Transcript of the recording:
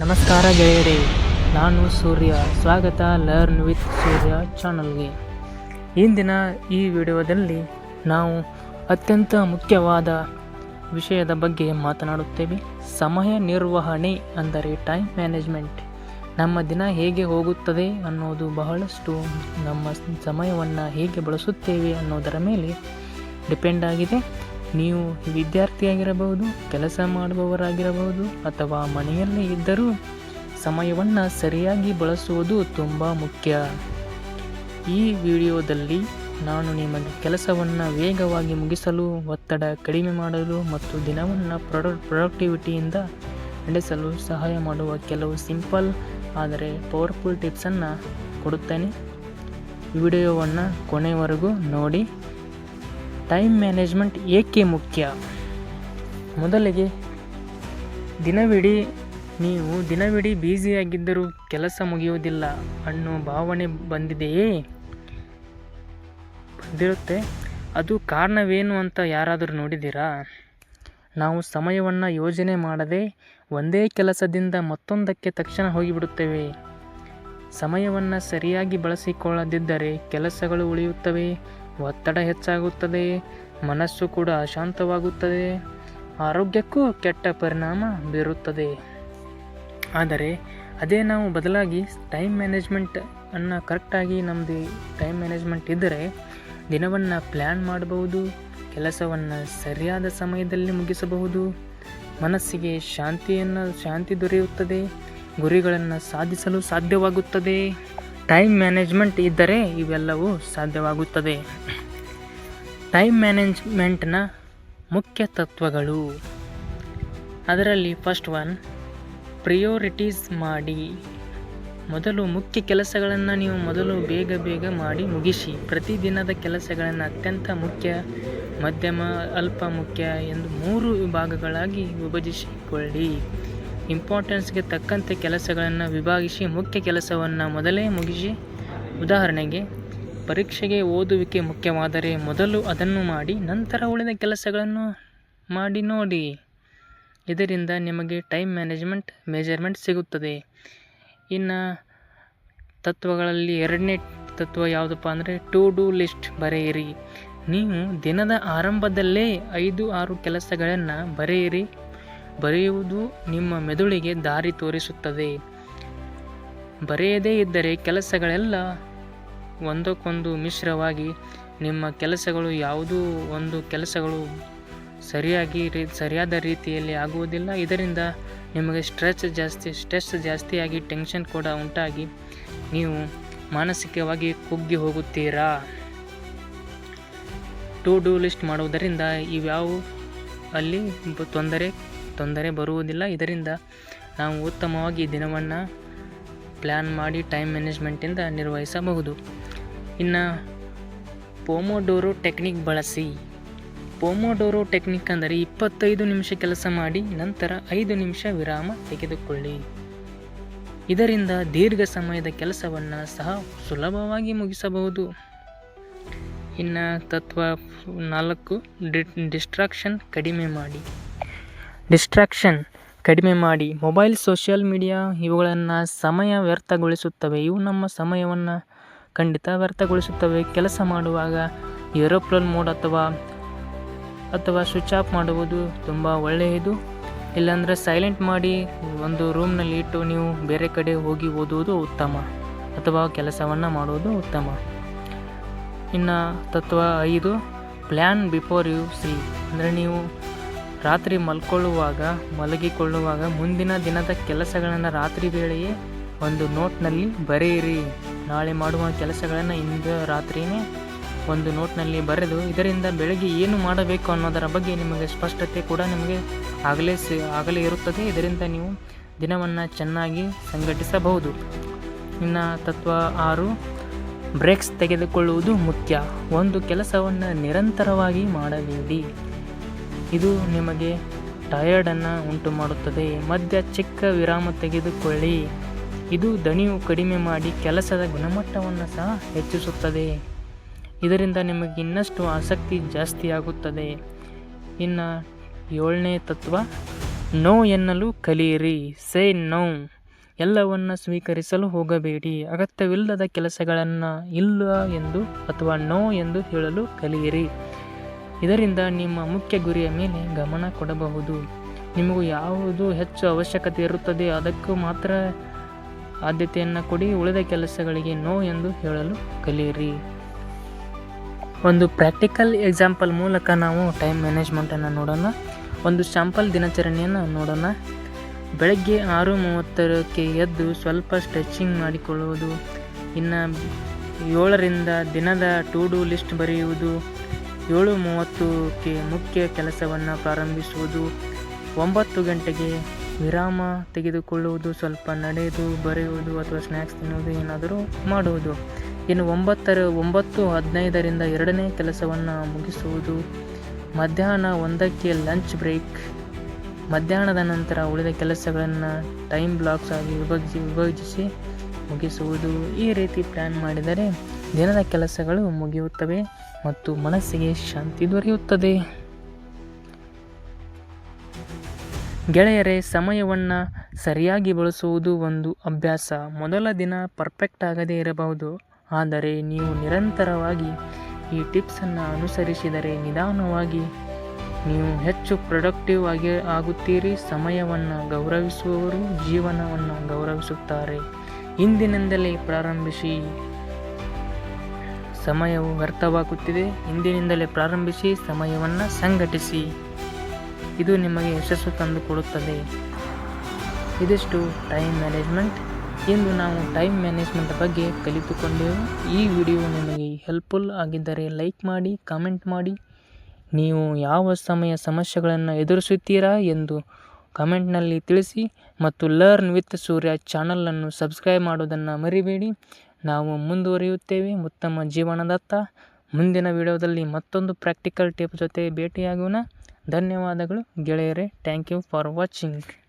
ನಮಸ್ಕಾರ ಗೆಳೆಯರೇ, ನಾನು ಸೂರ್ಯ. ಸ್ವಾಗತ ಲರ್ನ್ ವಿತ್ ಸೂರ್ಯ ಚಾನಲ್ಗೆ. ಇಂದಿನ ಈ ವಿಡಿಯೋದಲ್ಲಿ ನಾವು ಅತ್ಯಂತ ಮುಖ್ಯವಾದ ವಿಷಯದ ಬಗ್ಗೆ ಮಾತನಾಡುತ್ತೇವೆ. ಸಮಯ ನಿರ್ವಹಣೆ ಅಂದರೆ ಟೈಮ್ ಮ್ಯಾನೇಜ್ಮೆಂಟ್ ನಮ್ಮ ದಿನ ಹೇಗೆ ಹೋಗುತ್ತದೆ ಅನ್ನೋದು ಬಹಳಷ್ಟು ನಮ್ಮ ಸಮಯವನ್ನು ಹೇಗೆ ಬಳಸುತ್ತೇವೆ ಅನ್ನೋದರ ಮೇಲೆ ಡಿಪೆಂಡ್ ಆಗಿದೆ. ನೀವು ವಿದ್ಯಾರ್ಥಿಯಾಗಿರಬಹುದು, ಕೆಲಸ ಮಾಡುವವರಾಗಿರಬಹುದು, ಅಥವಾ ಮನೆಯಲ್ಲೇ ಇದ್ದರೂ ಸಮಯವನ್ನು ಸರಿಯಾಗಿ ಬಳಸುವುದು ತುಂಬ ಮುಖ್ಯ. ಈ ವಿಡಿಯೋದಲ್ಲಿ ನಾನು ನಿಮಗೆ ಕೆಲಸವನ್ನು ವೇಗವಾಗಿ ಮುಗಿಸಲು, ಒತ್ತಡ ಕಡಿಮೆ ಮಾಡಲು ಮತ್ತು ದಿನವನ್ನು ಪ್ರೊಡ, ಪ್ರೊಡಕ್ಟಿವಿಟಿಯಿಂದ ನಡೆಸಲು ಸಹಾಯ ಮಾಡುವ ಕೆಲವು ಸಿಂಪಲ್ ಆದರೆ ಪವರ್ಫುಲ್ ಟಿಪ್ಸನ್ನು ಕೊಡುತ್ತೇನೆ. ವಿಡಿಯೋವನ್ನು ಕೊನೆಯವರೆಗೂ ನೋಡಿ. ಟೈಮ್ ಮ್ಯಾನೇಜ್ಮೆಂಟ್ ಏಕೆ ಮುಖ್ಯ? ಮೊದಲಿಗೆ ದಿನವಿಡೀ ನೀವು ದಿನವಿಡೀ ಬ್ಯುಸಿಯಾಗಿದ್ದರೂ ಕೆಲಸ ಮುಗಿಯುವುದಿಲ್ಲ ಅನ್ನೋ ಭಾವನೆ ಬಂದಿದೆಯೇ? ಬಂದಿರುತ್ತೆ. ಅದು ಕಾರಣವೇನು ಅಂತ ಯಾರಾದರೂ ನೋಡಿದ್ದೀರಾ? ನಾವು ಸಮಯವನ್ನು ಯೋಜನೆ ಮಾಡದೆ ಒಂದೇ ಕೆಲಸದಿಂದ ಮತ್ತೊಂದಕ್ಕೆ ತಕ್ಷಣ ಹೋಗಿಬಿಡುತ್ತೇವೆ. ಸಮಯವನ್ನು ಸರಿಯಾಗಿ ಬಳಸಿಕೊಳ್ಳದಿದ್ದರೆ ಕೆಲಸಗಳು ಉಳಿಯುತ್ತವೆ ಒತ್ತಡ ಹೆಚ್ಚಾಗುತ್ತದೆ, ಮನಸ್ಸು ಕೂಡ ಅಶಾಂತವಾಗುತ್ತದೆ ಆರೋಗ್ಯಕ್ಕೂ ಕೆಟ್ಟ ಪರಿಣಾಮ ಬೀರುತ್ತದೆ. ಆದರೆ, ಅದೇ ನಾವು ಬದಲಾಗಿ ಟೈಮ್ ಮ್ಯಾನೇಜ್ಮೆಂಟ್ ಅನ್ನು ಕರೆಕ್ಟಾಗಿ ನಮ್ಮದು ಟೈಮ್ ಮ್ಯಾನೇಜ್ಮೆಂಟ್ ಇದ್ದರೆ, ದಿನವನ್ನು ಪ್ಲ್ಯಾನ್ ಮಾಡಬಹುದು, ಕೆಲಸವನ್ನು ಸರಿಯಾದ ಸಮಯದಲ್ಲಿ ಮುಗಿಸಬಹುದು, ಮನಸ್ಸಿಗೆ ಶಾಂತಿಯನ್ನು, ಶಾಂತಿ ದೊರೆಯುತ್ತದೆ, ಗುರಿಗಳನ್ನು ಸಾಧಿಸಲು ಸಾಧ್ಯವಾಗುತ್ತದೆ. ಟೈಮ್ ಮ್ಯಾನೇಜ್ಮೆಂಟ್ ಇದ್ದರೆ ಇವೆಲ್ಲವೂ ಸಾಧ್ಯವಾಗುತ್ತದೆ. ಟೈಮ್ ಮ್ಯಾನೇಜ್ಮೆಂಟ್ನ ಮುಖ್ಯ ತತ್ವಗಳು. ಅದರಲ್ಲಿ ಫಸ್ಟ್ ಒನ್ ಪ್ರಿಯೋರಿಟೀಸ್ ಮಾಡಿ. ಮೊದಲು ಮುಖ್ಯ ಕೆಲಸಗಳನ್ನು ನೀವು ಮೊದಲು ಬೇಗ ಬೇಗ ಮಾಡಿ ಮುಗಿಸಿ. ಪ್ರತಿದಿನದ ಕೆಲಸಗಳನ್ನು ಅತ್ಯಂತ ಮುಖ್ಯ, ಮಧ್ಯಮ, ಅಲ್ಪ ಮುಖ್ಯ ಎಂದು ಮೂರು ವಿಭಾಗಗಳಾಗಿ ವಿಭಜಿಸಿಕೊಳ್ಳಿ. ಇಂಪಾರ್ಟೆನ್ಸ್ಗೆ ತಕ್ಕಂತೆ ಕೆಲಸಗಳನ್ನು ವಿಭಾಗಿಸಿ ಮುಖ್ಯ ಕೆಲಸವನ್ನು ಮೊದಲೇ ಮುಗಿಸಿ, ಉದಾಹರಣೆಗೆ ಪರೀಕ್ಷೆಗೆ ಓದುವಿಕೆ ಮುಖ್ಯವಾದರೆ ಮೊದಲು ಅದನ್ನು ಮಾಡಿ, ನಂತರ ಉಳಿದ ಕೆಲಸಗಳನ್ನು ಮಾಡಿ ನೋಡಿ. ಇದರಿಂದ ನಿಮಗೆ ಟೈಮ್ ಮ್ಯಾನೇಜ್ಮೆಂಟ್, ಮೆಜರ್ಮೆಂಟ್ ಸಿಗುತ್ತದೆ. ಇನ್ನು ತತ್ವಗಳಲ್ಲಿ ಎರಡನೇ ತತ್ವ ಯಾವುದಪ್ಪ ಅಂದರೆ ಟು ಡೂ ಲಿಸ್ಟ್ ಬರೆಯಿರಿ. ನೀವು ದಿನದ ಆರಂಭದಲ್ಲೇ ಐದು ಆರು ಕೆಲಸಗಳನ್ನು ಬರೆಯಿರಿ. ಬರೆಯುವುದು ನಿಮ್ಮ ಮೆದುಳಿಗೆ ದಾರಿ ತೋರಿಸುತ್ತದೆ. ಬರೆಯದೇ ಇದ್ದರೆ ಕೆಲಸಗಳೆಲ್ಲ ಒಂದಕ್ಕೊಂದು ಮಿಶ್ರವಾಗಿ ನಿಮ್ಮ ಕೆಲಸಗಳು ಯಾವುದೂ ಒಂದು ಕೆಲಸಗಳು ಸರಿಯಾಗಿ ರೀ, ಸರಿಯಾದ ರೀತಿಯಲ್ಲಿ ಆಗುವುದಿಲ್ಲ. ಇದರಿಂದ ನಿಮಗೆ ಸ್ಟ್ರೆಸ್ ಜಾಸ್ತಿ, ಸ್ಟ್ರೆಸ್ ಜಾಸ್ತಿಯಾಗಿ ಟೆನ್ಷನ್ ಕೂಡ ಉಂಟಾಗಿ ನೀವು ಮಾನಸಿಕವಾಗಿ ಕುಗ್ಗಿ ಹೋಗುತ್ತೀರಾ? ಟು ಡೂ ಲಿಸ್ಟ್ ಮಾಡುವುದರಿಂದ ಇವ್ಯಾವು ಅಲ್ಲಿ ತೊಂದರೆ ತೊಂದರೆ ಬರುವುದಿಲ್ಲ. ಇದರಿಂದ ನಾವು ಉತ್ತಮವಾಗಿ ದಿನವನ್ನು ಪ್ಲ್ಯಾನ್ ಮಾಡಿ ಟೈಮ್ ಮ್ಯಾನೇಜ್ಮೆಂಟಿಂದ ನಿರ್ವಹಿಸಬಹುದು. ಇನ್ನು ಪೋಮೋಡೋರೋ ಟೆಕ್ನಿಕ್ ಬಳಸಿ. ಪೋಮೋಡೋರೋ ಟೆಕ್ನಿಕ್ ಅಂದರೆ ಇಪ್ಪತ್ತೈದು ನಿಮಿಷ ಕೆಲಸ ಮಾಡಿ, ನಂತರ ಐದು ನಿಮಿಷ ವಿರಾಮ ತೆಗೆದುಕೊಳ್ಳಿ. ಇದರಿಂದ ದೀರ್ಘ ಸಮಯದ ಕೆಲಸವನ್ನು ಸಹ ಸುಲಭವಾಗಿ ಮುಗಿಸಬಹುದು. ಇನ್ನು ತತ್ವ ನಾಲ್ಕು, ಡಿ ಡಿಸ್ಟ್ರಾಕ್ಷನ್ ಕಡಿಮೆ ಮಾಡಿ. ಡಿಸ್ಟ್ರಾಕ್ಷನ್ ಕಡಿಮೆ ಮಾಡಿ ಮೊಬೈಲ್, ಸೋಷಿಯಲ್ ಮೀಡಿಯಾ ಇವುಗಳನ್ನು ಸಮಯ ವ್ಯರ್ಥಗೊಳಿಸುತ್ತವೆ. ಇವು ನಮ್ಮ ಸಮಯವನ್ನು ಖಂಡಿತ ವ್ಯರ್ಥಗೊಳಿಸುತ್ತವೆ. ಕೆಲಸ ಮಾಡುವಾಗ ಏರೋಪ್ಲೇನ್ ಮೋಡ್ ಅಥವಾ ಅಥವಾ ಸ್ವಿಚ್ ಆಫ್ ಮಾಡುವುದು ತುಂಬ ಒಳ್ಳೆಯದು. ಇಲ್ಲಾಂದರೆ ಸೈಲೆಂಟ್ ಮಾಡಿ ಒಂದು ರೂಮ್ನಲ್ಲಿ ಇಟ್ಟು ನೀವು ಬೇರೆ ಕಡೆ ಹೋಗಿ ಓದುವುದು ಉತ್ತಮ ಅಥವಾ ಕೆಲಸವನ್ನು ಮಾಡುವುದು ಉತ್ತಮ. ಇನ್ನು ತತ್ವ ಐದು ಪ್ಲ್ಯಾನ್ ಬಿಫೋರ್ ಯು ಸಿ ಅಂದರೆ ನೀವು ರಾತ್ರಿ ಮಲ್ಕೊಳ್ಳುವಾಗ, ಮಲಗಿಕೊಳ್ಳುವಾಗ ಮುಂದಿನ ದಿನದ ಕೆಲಸಗಳನ್ನು ರಾತ್ರಿ ವೇಳೆಯೇ ಒಂದು ನೋಟ್ನಲ್ಲಿ ಬರೆಯಿರಿ. ನಾಳೆ ಮಾಡುವ ಕೆಲಸಗಳನ್ನು ಇಂದು ರಾತ್ರಿಯೇ ಒಂದು ನೋಟ್ನಲ್ಲಿ ಬರೆದು, ಇದರಿಂದ ಬೆಳಗ್ಗೆ ಏನು ಮಾಡಬೇಕು ಅನ್ನೋದರ ಬಗ್ಗೆ ನಿಮಗೆ ಸ್ಪಷ್ಟತೆ ಕೂಡ ನಿಮಗೆ ಆಗಲೇ ಸಿ, ಆಗಲೇ ಇರುತ್ತದೆ. ಇದರಿಂದ ನೀವು ದಿನವನ್ನು ಚೆನ್ನಾಗಿ ಸಂಘಟಿಸಬಹುದು. ಇನ್ನು ತತ್ವ ಆರು, ಬ್ರೇಕ್ಸ್ ತೆಗೆದುಕೊಳ್ಳುವುದು ಮುಖ್ಯ. ಒಂದು ಕೆಲಸವನ್ನು ನಿರಂತರವಾಗಿ ಮಾಡಬೇಡಿ. ಇದು ನಿಮಗೆ ಟಯರ್ಡನ್ನು ಉಂಟು ಮಾಡುತ್ತದೆ ಮಧ್ಯ ಚಿಕ್ಕ ವಿರಾಮ ತೆಗೆದುಕೊಳ್ಳಿ. ಇದು ದಣಿವು ಕಡಿಮೆ ಮಾಡಿ ಕೆಲಸದ ಗುಣಮಟ್ಟವನ್ನು ಸಹ ಹೆಚ್ಚಿಸುತ್ತದೆ. ಇದರಿಂದ ನಿಮಗೆ ಇನ್ನಷ್ಟು ಆಸಕ್ತಿ ಜಾಸ್ತಿ ಆಗುತ್ತದೆ. ಇನ್ನು ಏಳನೇ ತತ್ವ, ನೋ ಎನ್ನಲು ಕಲಿಯಿರಿ. Say no. ಎಲ್ಲವನ್ನು ಸ್ವೀಕರಿಸಲು ಹೋಗಬೇಡಿ. ಅಗತ್ಯವಿಲ್ಲದ ಕೆಲಸಗಳನ್ನು ಇಲ್ಲ ಎಂದು ಅಥವಾ ನೋ ಎಂದು ಹೇಳಲು ಕಲಿಯಿರಿ. ಇದರಿಂದ ನಿಮ್ಮ ಮುಖ್ಯ ಗುರಿಯ ಮೇಲೆ ಗಮನ ಕೊಡಬಹುದು. ನಿಮಗೂ ಯಾವುದು ಹೆಚ್ಚು ಅವಶ್ಯಕತೆ ಇರುತ್ತದೆ ಅದಕ್ಕೂ ಮಾತ್ರ ಆದ್ಯತೆಯನ್ನು ಕೊಡಿ, ಉಳಿದ ಕೆಲಸಗಳಿಗೆ ನೋ ಎಂದು ಹೇಳಲು ಕಲಿಯಿರಿ. ಒಂದು ಪ್ರಾಕ್ಟಿಕಲ್ ಎಕ್ಸಾಂಪಲ್ ಮೂಲಕ ನಾವು ಟೈಮ್ ಮ್ಯಾನೇಜ್ಮೆಂಟನ್ನು ನೋಡೋಣ. ಒಂದು ಶಾಂಪಲ್ ದಿನಾಚರಣೆಯನ್ನು ನೋಡೋಣ. ಬೆಳಗ್ಗೆ ಆರು ಮೂವತ್ತರಕ್ಕೆ ಎದ್ದು ಸ್ವಲ್ಪ ಸ್ಟ್ರೆಚಿಂಗ್ ಮಾಡಿಕೊಳ್ಳುವುದು. ಇನ್ನು ಏಳರಿಂದ ದಿನದ ಟು ಡೂ ಲಿಸ್ಟ್ ಬರೆಯುವುದು. ಏಳು ಮೂವತ್ತಕ್ಕೆ ಮುಖ್ಯ ಕೆಲಸವನ್ನು ಪ್ರಾರಂಭಿಸುವುದು. ಒಂಬತ್ತು ಗಂಟೆಗೆ ವಿರಾಮ ತೆಗೆದುಕೊಳ್ಳುವುದು, ಸ್ವಲ್ಪ ನಡೆದು ಬರೆಯುವುದು ಅಥವಾ ಸ್ನ್ಯಾಕ್ಸ್ ತಿನ್ನುವುದು ಏನಾದರೂ ಮಾಡುವುದು. ಇನ್ನು ಒಂಬತ್ತರ, ಒಂಬತ್ತು, ಹದಿನೈದರಿಂದ ಎರಡನೇ ಕೆಲಸವನ್ನು ಮುಗಿಸುವುದು. ಮಧ್ಯಾಹ್ನ ಒಂದಕ್ಕೆ ಲಂಚ್ ಬ್ರೇಕ್ ಮಧ್ಯಾಹ್ನದ ನಂತರ ಉಳಿದ ಕೆಲಸಗಳನ್ನು ಟೈಮ್ ಬ್ಲಾಕ್ಸ್ ಆಗಿ ವಿಭಜಿಸಿ ವಿಭಜಿಸಿ ಮುಗಿಸುವುದು. ಈ ರೀತಿ ಪ್ಲ್ಯಾನ್ ಮಾಡಿದರೆ ದಿನದ ಕೆಲಸಗಳು ಮುಗಿಯುತ್ತವೆ ಮತ್ತು ಮನಸ್ಸಿಗೆ ಶಾಂತಿ ದೊರೆಯುತ್ತದೆ. ಗೆಳೆಯರೇ, ಸಮಯವನ್ನು ಸರಿಯಾಗಿ ಬಳಸುವುದು ಒಂದು ಅಭ್ಯಾಸ. ಮೊದಲ ದಿನ ಪರ್ಫೆಕ್ಟ್ ಆಗದೇ ಇರಬಹುದು. ಆದರೆ ನೀವು ನಿರಂತರವಾಗಿ ಈ ಟಿಪ್ಸನ್ನು ಅನುಸರಿಸಿದರೆ ನಿಧಾನವಾಗಿ ನೀವು ಹೆಚ್ಚು ಪ್ರೊಡಕ್ಟಿವ್ ಆಗಿ ಆಗುತ್ತೀರಿ. ಸಮಯವನ್ನು ಗೌರವಿಸುವವರು ಜೀವನವನ್ನು ಗೌರವಿಸುತ್ತಾರೆ. ಇಂದಿನಿಂದಲೇ ಪ್ರಾರಂಭಿಸಿ. ಸಮಯವು ವ್ಯರ್ಥವಾಗುತ್ತಿದೆ. ಇಂದಿನಿಂದಲೇ ಪ್ರಾರಂಭಿಸಿ, ಸಮಯವನ್ನು ಸಂಘಟಿಸಿ. ಇದು ನಿಮಗೆ ಯಶಸ್ಸು ತಂದುಕೊಡುತ್ತದೆ. ಇದಿಷ್ಟು ಟೈಮ್ ಮ್ಯಾನೇಜ್ಮೆಂಟ್ ಇಂದು ನಾವು ಟೈಮ್ ಮ್ಯಾನೇಜ್ಮೆಂಟ್ ಬಗ್ಗೆ ಕಲಿತುಕೊಂಡೆವು. ಈ ವಿಡಿಯೋ ನಿಮಗೆ ಹೆಲ್ಪ್ಫುಲ್ ಆಗಿದ್ದರೆ ಲೈಕ್ ಮಾಡಿ ಕಾಮೆಂಟ್ ಮಾಡಿ. ನೀವು ಯಾವ ಸಮಯ ಸಮಸ್ಯೆಗಳನ್ನು ಎದುರಿಸುತ್ತೀರಾ ಎಂದು ಕಮೆಂಟ್ನಲ್ಲಿ ತಿಳಿಸಿ ಮತ್ತು ಲರ್ನ್ ವಿತ್ ಸೂರ್ಯ ಚಾನಲನ್ನು ಸಬ್ಸ್ಕ್ರೈಬ್ ಮಾಡೋದನ್ನು ಮರಿಬೇಡಿ. ನಾವು ಮುಂದುವರಿಯುತ್ತೇವೆ. ಉತ್ತಮ ಜೀವನದತ್ತ ಮುಂದಿನ ವಿಡಿಯೋದಲ್ಲಿ ಮತ್ತೊಂದು ಪ್ರಾಕ್ಟಿಕಲ್ ಟಿಪ್ ಜೊತೆ ಭೇಟಿಯಾಗೋಣ. ಧನ್ಯವಾದಗಳು ಗೆಳೆಯರೇ. Thank you for watching.